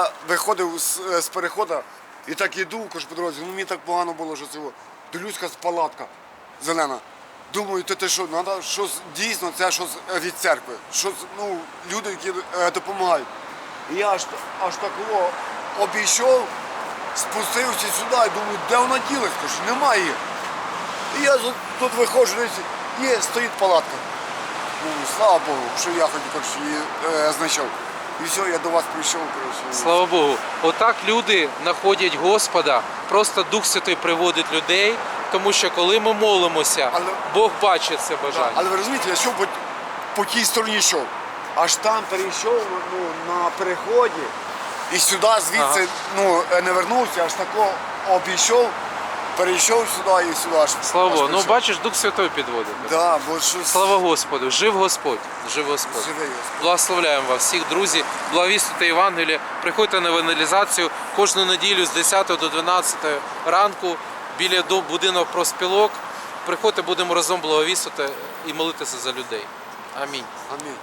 я виходив з, з переходу і так іду, кажу по дорозі, ну мені так погано було, що цього. Дивлюсь, палатка зелена. Думаю, ти, ти що, треба щось дійсно, це щось е, від церкви. Щось, ну, люди, які е, допомагають. І я аж, аж такого обійшов, спустився сюди і думаю, де вона ділась? Кажу, немає її. І я тут, тут виходжу, є, стоїть палатка. Ну, слава Богу, що я хоч її е, знайшов. І все, я до вас прийшов, коротше. Слава Богу. Отак люди знаходять Господа. Просто Дух Святий приводить людей, тому що коли ми молимося, Але- Бог бачить це Да, бажання. Але ви розумієте, я йшов по, по тій стороні йшов. Аж там перейшов ну, на переході. І сюди звідси ну, е, не вернувся, аж тако обійшов, перейшов сюди і сюди. Аж, Слава аж Богу. Ну прийшов. бачиш, Дух Святой підводить. Да, бо щось Слава Господу, жив Господь, жив Господь. живе Господь. Благословляємо вас всіх, друзі. Благовістуйте Євангеліє. Приходьте на евангелізацію кожну неділю з 10 до 12 ранку біля до- будинок проспілок. Приходьте, будемо разом благовістити і молитися за людей. Амінь. Амінь.